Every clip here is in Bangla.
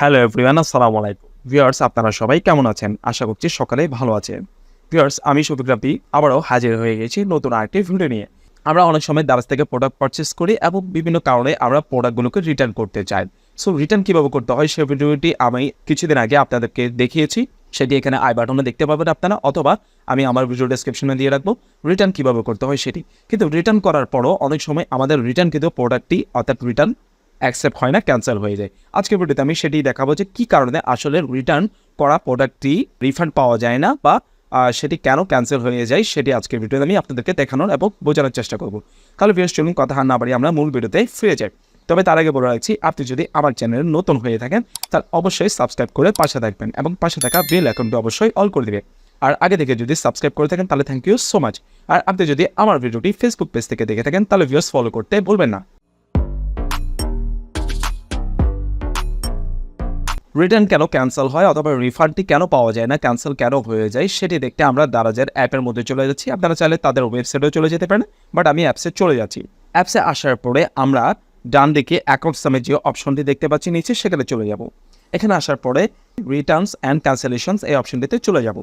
হ্যালো এভরিওয়ান, আসসালামু আলাইকুম। ভিউয়ার্স, আপনারা সবাই কেমন আছেন? আশা করছি সকালে ভালো আছেন। ভিউয়ার্স, আমি শফিক আবারও হাজির হয়ে গেছি নতুন আরেকটি ভিডিও নিয়ে। আমরা অনেক সময় দারাজ থেকে প্রোডাক্ট পারচেস করি এবং বিভিন্ন কারণে আমরা প্রোডাক্টগুলোকে রিটার্ন করতে চাই। সো রিটার্ন কীভাবে করতে হয় সেই ভিডিওটি আমি কিছুদিন আগে আপনাদেরকে দেখিয়েছি। সেটি এখানে আই বাটনে দেখতে পাবেন আপনারা, অথবা আমি আমার ভিডিও ডেসক্রিপশনে দিয়ে রাখব রিটার্ন কীভাবে করতে হয় সেটি। কিন্তু রিটার্ন করার পরও অনেক সময় আমাদের রিটার্ন কিন্তু প্রোডাক্টটি অর্থাৎ রিটার্ন অ্যাকসেপ্ট হয় না ক্যান্সেল হয়ে যায়। আজকের ভিডিওতে আমি সেটি দেখাবো যে কী কারণে আসলে রিটার্ন করা প্রোডাক্টটি রিফান্ড পাওয়া যায় না বা সেটি কেন ক্যান্সেল হয়ে যায় সেটি আজকের ভিডিওতে আমি আপনাদেরকে দেখানোর এবং বোঝানোর চেষ্টা করব। তাহলে ভিডিও চলুন কথা না বাড়ি আমরা মূল ভিডিওতে ফিরে যাই। তবে তার আগে বলে রাখছি, আপনি যদি আমার চ্যানেলে নতুন হয়ে থাকেন, তাহলে অবশ্যই সাবস্ক্রাইব করে পাশে থাকবেন এবং পাশে থাকা বেল অ্যাকাউন্টটি অবশ্যই অল করে দেবে আর আগে থেকে যদি সাবস্ক্রাইব করে থাকেন, তাহলে থ্যাংক ইউ সো মাচ আর আপনি যদি আমার ভিডিওটি ফেসবুক পেজ থেকে দেখে থাকেন, তাহলে ভিউস ফলো করতে বলবেন না। রিটার্ন কেন ক্যান্সেল হয় অথবা রিফান্ডটি কেন পাওয়া যায় না, ক্যান্সেল কেন হয়ে যায়, সেটি দেখতে আমরা দারাজের অ্যাপের মধ্যে চলে যাচ্ছি। আপনারা চাইলে তাদের ওয়েবসাইটেও চলে যেতে পারেন, বাট আমি অ্যাপসে চলে যাচ্ছি। অ্যাপসে আসার পরে আমরা ডান দিকে অ্যাকাউন্ট সামের যে অপশনটি দেখতে পাচ্ছি নিচে, সেখানে চলে যাব। এখানে আসার পরে রিটার্নস অ্যান্ড ক্যান্সেলেশনস এই অপশনটিতে চলে যাব।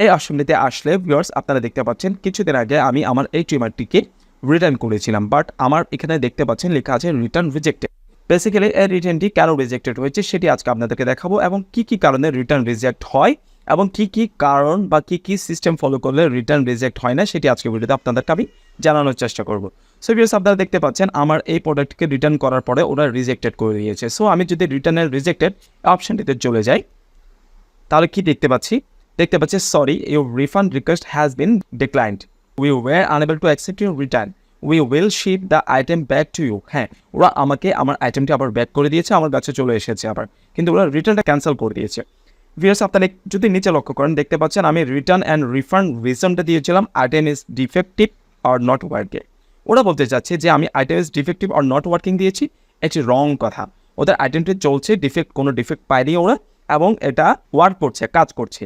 এই অপশনটিতে আসলে ভিউয়ার্স, আপনারা দেখতে পাচ্ছেন কিছুদিন আগে আমি আমার এই ট্রিমারটিকে রিটার্ন করেছিলাম, বাট আমার এখানে দেখতে পাচ্ছেন লেখা আছে রিটার্ন রিজেক্টেড। বেসিক্যালি এই রিটার্নটি কেন রিজেক্টেড হয়েছে সেটি আজকে আপনাদেরকে দেখাবো এবং কি কি কারণে রিটার্ন রিজেক্ট হয় এবং কি কি কারণ বা কি কি সিস্টেম ফলো করলে রিটার্ন রিজেক্ট হয় না সেটি আজকে ভিডিওতে আপনাদেরকে আমি জানানোর চেষ্টা করব। সো ভিউয়ার্স আপনারা দেখতে পাচ্ছেন আমার এই প্রোডাক্টকে রিটার্ন করার পরে ওরা রিজেক্টেড করে দিয়েছে। সো আমি যদি রিটার্নের রিজেক্টেড অপশনটিতে চলে যাই, তাহলে কি দেখতে পাচ্ছি? দেখতে পাচ্ছি sorry your refund request has been declined we were unable to accept your return we will ship the item back to you হ্যাঁ ওরা আমাকে আমার আইটেমটি আবার ব্যাক করে দিয়েছে, আমার কাছে চলে এসেছে আবার। কিন্তু ওরা রিটার্নটা ক্যান্সেল করে দিয়েছে। ভিউয়ার্স আপনারা যদি নিচে লক্ষ্য করেন, দেখতে পাচ্ছেন আমি রিটার্ন অ্যান্ড রিফান্ড রিজনটা দিয়েছিলাম item is defective or not working ওরা বলতে চাচ্ছে যে আমি item is defective or not working দিয়েছি, এটি রং কথা। ওদের আইটেমটি চলছে ডিফেক্ট কোনো ডিফেক্ট পায়নি ওরা, এবং এটা ওয়ার্ক করছে, কাজ করছে।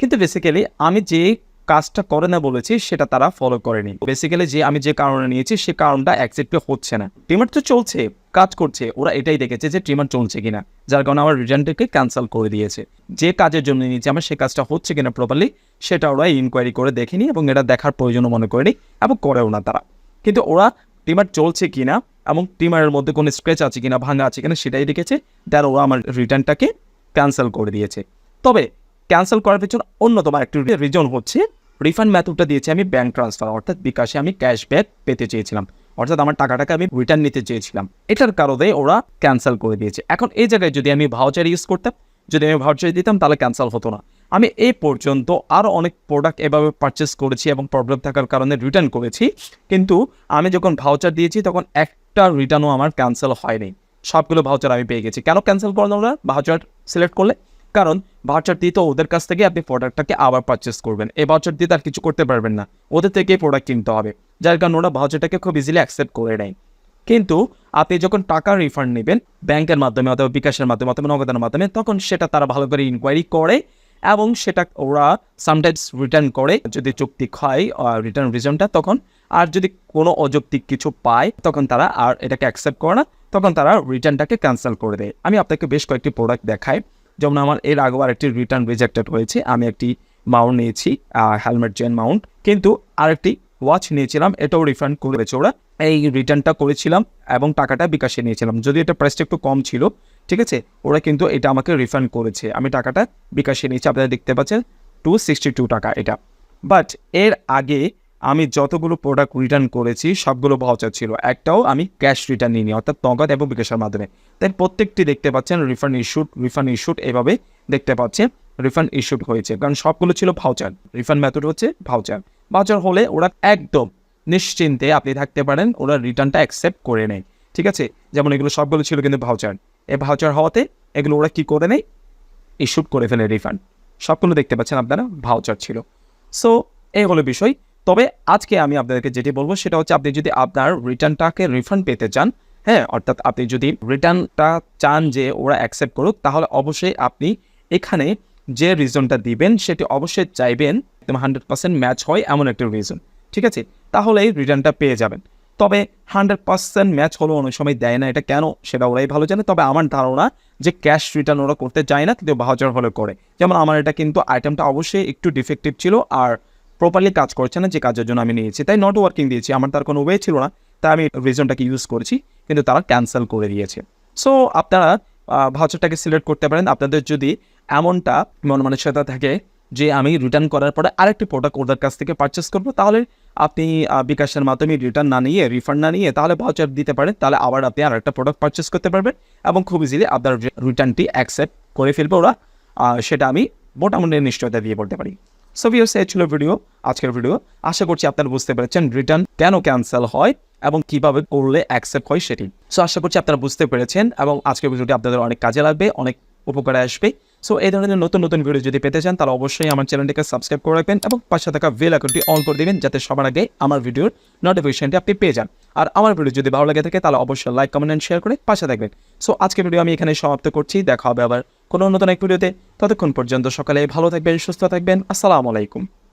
কিন্তু বেসিক্যালি আমি যে কাজটা করে না বলেছি, সেটা তারা ফলো করেনি। বেসিক্যালি যে আমি যে কারণে নিয়েছি, সে কারণটা অ্যাকসেপ্ট হচ্ছে না। ট্রিমার তো চলছে, কাজ করছে, ওরা এটাই দেখেছে যে ট্রিমার চলছে কিনা। যার কারণে আমার রিটার্নটাকে ক্যান্সেল করে দিয়েছে। যে কাজের জন্য নিয়েছি আমার, সে কাজটা হচ্ছে কিনা প্রপারলি সেটা ওরা ইনকোয়ারি করে দেখেনি এবং এটা দেখার প্রয়োজনও মনে করেনি এবং করেও না তারা। কিন্তু ওরা টিমার চলছে কিনা এবং টিমারের মধ্যে কোনো স্ক্র্যাচ আছে কিনা, ভাঙা আছে কিনা, সেটাই দেখেছে দেন ওরা আমার রিটার্নটাকে ক্যান্সেল করে দিয়েছে। তবে ক্যান্সেল করার পেছনে অন্যতম একটি রিজন হচ্ছে রিফান্ড মেথডটা দিয়েছি আমি ব্যাঙ্ক ট্রান্সফার অর্থাৎ বিকাশে আমি ক্যাশব্যাক পেতে চেয়েছিলাম। অর্থাৎ আমার টাকাটাকে আমি রিটার্ন নিতে চেয়েছিলাম। এটার কারণে ওরা ক্যান্সেল করে দিয়েছে। এখন এই জায়গায় যদি আমি ভাউচার ইউজ করতাম, যদি আমি ভাউচার দিতাম, তাহলে ক্যান্সেল হতো না। আমি এই পর্যন্ত আরও অনেক প্রোডাক্ট এভাবে পারচেস করেছি এবং প্রবলেম থাকার কারণে রিটার্ন করেছি। কিন্তু আমি যখন ভাউচার দিয়েছি, তখন একটা রিটার্নও আমার ক্যান্সেল হয়নি। সবগুলো ভাউচার আমি পেয়ে গেছি। কেন ক্যান্সেল করলাম না ভাউচার সিলেক্ট করলে কারণ ভাউচার দিয়ে তো ওদের কাছ থেকে আপনি প্রোডাক্টটাকে আবার পারচেস করবেন। এই ভাউচার দিয়ে তার কিছু করতে পারবেন না। ওদের থেকে প্রোডাক্ট কিনতে হবে। যার কারণে ওরা ভাউচারটাকে খুব ইজিলি অ্যাকসেপ্ট করে নেয়। কিন্তু আপনি যখন টাকা রিফান্ড নেবেন ব্যাংকের মাধ্যমে অথবা বিকাশের মাধ্যমে অথবা নগদের মাধ্যমে, তখন সেটা তারা ভালো করে ইনকোয়ারি করে এবং সেটা ওরা সামটাইমস রিটার্ন করে। যদি যৌক্তিক হয় রিটার্ন রিজনটা তখন আর যদি কোনো অযৌক্তিক কিছু পায়, তখন তারা আর এটাকে অ্যাকসেপ্ট করে না। তখন তারা রিটার্নটাকে ক্যান্সেল করে দেয়। আমি আপনাকে বেশ কয়েকটি প্রোডাক্ট দেখাই। যেমন আমার এর আগেও আরেকটি রিটার্ন রিজেক্টেড হয়েছে, আমি একটি মাউন্ট নিয়েছি হেলমেট জেন মাউন্ট কিন্তু আরেকটি ওয়াচ নিয়েছিলাম, এটাও রিফান্ড করেছে ওরা। এই রিটার্নটা করেছিলাম এবং টাকাটা বিকাশে নিয়েছিলাম। যদি এটা প্রাইসটা একটু কম ছিল, ঠিক আছে? ওরা কিন্তু এটা আমাকে রিফান্ড করেছে। আমি টাকাটা বিকাশে নিয়েছি, আপনারা দেখতে পাচ্ছেন টু সিক্সটি টু টাকা এটা। বাট এর আগে আমি যতগুলো প্রোডাক্ট রিটার্ন করেছি, সবগুলো ভাউচার ছিল। একটাও আমি ক্যাশ রিটার্ন নিইনি, অর্থাৎ নগদ এবং বিকাশের মাধ্যমে। তাই প্রত্যেকটি দেখতে পাচ্ছেন রিফান্ড ইস্যুড রিফান্ড ইস্যুড এভাবে দেখতে পাচ্ছেন রিফান্ড ইস্যুড হয়েছে। কারণ সবগুলো ছিল ভাউচার রিফান্ড মেথড হচ্ছে ভাউচার ভাউচার হলে ওরা একদম নিশ্চিন্তে আপনি থাকতে পারেন, ওরা রিটার্নটা অ্যাকসেপ্ট করে নেয়। ঠিক আছে? যেমন এগুলো সবগুলো ছিল কিন্তু ভাউচার এই ভাউচার হওয়াতে এগুলো ওরা কী করে নেয়? ইস্যুড করে ফেলে রিফান্ড সবগুলো দেখতে পাচ্ছেন আপনারা ভাউচার ছিল। সো এই হলো বিষয়। তবে আজকে আমি আপনাদেরকে যেটি বলব সেটা হচ্ছে আপনি যদি আপনার রিটার্নটাকে রিফান্ড পেতে চান হ্যাঁ অর্থাৎ আপনি যদি রিটার্নটা চান যে ওরা অ্যাকসেপ্ট করুক, তাহলে অবশ্যই আপনি এখানে যে রিজনটা দিবেন সেটি অবশ্যই চাইবেন একদম হান্ড্রেড পার্সেন্ট ম্যাচ হয় এমন একটা রিজন ঠিক আছে? তাহলেই রিটার্নটা পেয়ে যাবেন। তবে হান্ড্রেড পার্সেন্ট ম্যাচ হলেও অনেক সময় দেয় না, এটা কেন সেটা ওরাই ভালো জানে। তবে আমার ধারণা যে ক্যাশ রিটার্ন ওরা করতে চায় না, কিন্তু ভাউচার হলে করে। যেমন আমার এটা কিন্তু আইটেমটা অবশ্যই একটু ডিফেক্টিভ ছিল, আর প্রপারলি কাজ করছে না যে কাজের জন্য আমি নিয়েছি। তাই নট ওয়ার্কিং দিয়েছি। আমার তার কোনো ওয়ে ছিল না। তাই আমি রিজনটাকে ইউজ করেছি। কিন্তু তারা ক্যান্সেল করে দিয়েছে। সো আপনারা ভাউচারটাকে সিলেক্ট করতে পারেন। আপনাদের যদি এমনটা মন মানসিকতা থাকে যে আমি রিটার্ন করার পরে আরেকটি প্রোডাক্ট ওদের কাছ থেকে পারচেস করব, তাহলে আপনি বিকাশের মাধ্যমে রিটার্ন না নিয়ে রিফান্ড না নিয়ে তাহলে ভাউচার দিতে পারেন। তাহলে আবার আপনি আরেকটা প্রোডাক্ট পারচেস করতে পারবেন এবং খুব ইজিলি আপনার রিটার্নটি অ্যাকসেপ্ট করে ফেলবে ওরা। সেটা আমি মোটামুটি নিশ্চয়তা দিয়ে বলতে পারি। সো ভিউস এই ছিল ভিডিও আজকের ভিডিও আশা করছি আপনারা বুঝতে পেরেছেন রিটার্ন কেন ক্যান্সেল হয় এবং কীভাবে করলে অ্যাকসেপ্ট হয় সেটি। সো আশা করছি আপনারা বুঝতে পেরেছেন এবং আজকের ভিডিওটি আপনাদের অনেক কাজে লাগবে, অনেক উপকারে আসবে। সো এই ধরনের নতুন নতুন ভিডিও যদি পেতে চান, তাহলে অবশ্যই আমার চ্যানেলটিকে সাবস্ক্রাইব করে রাখবেন এবং পাশে থাকা বেল আইকনটি অন করে দিবেন, যাতে সবার আগে আমার ভিডিওর নোটিফিকেশনটি আপনি পেয়ে যান। আর আমার ভিডিও যদি ভালো লাগে থাকে, তাহলে অবশ্যই লাইক কমেন্ট এন্ড শেয়ার করে পাশে থাকবেন। সো আজকের ভিডিও আমি এখানে সমাপ্ত করছি, দেখা হবে আবার কোনো নতুন এক ভিডিওতে ততক্ষণ পর্যন্ত সকালে ভালো থাকবেন সুস্থ থাকবেন। আসসালামু আলাইকুম।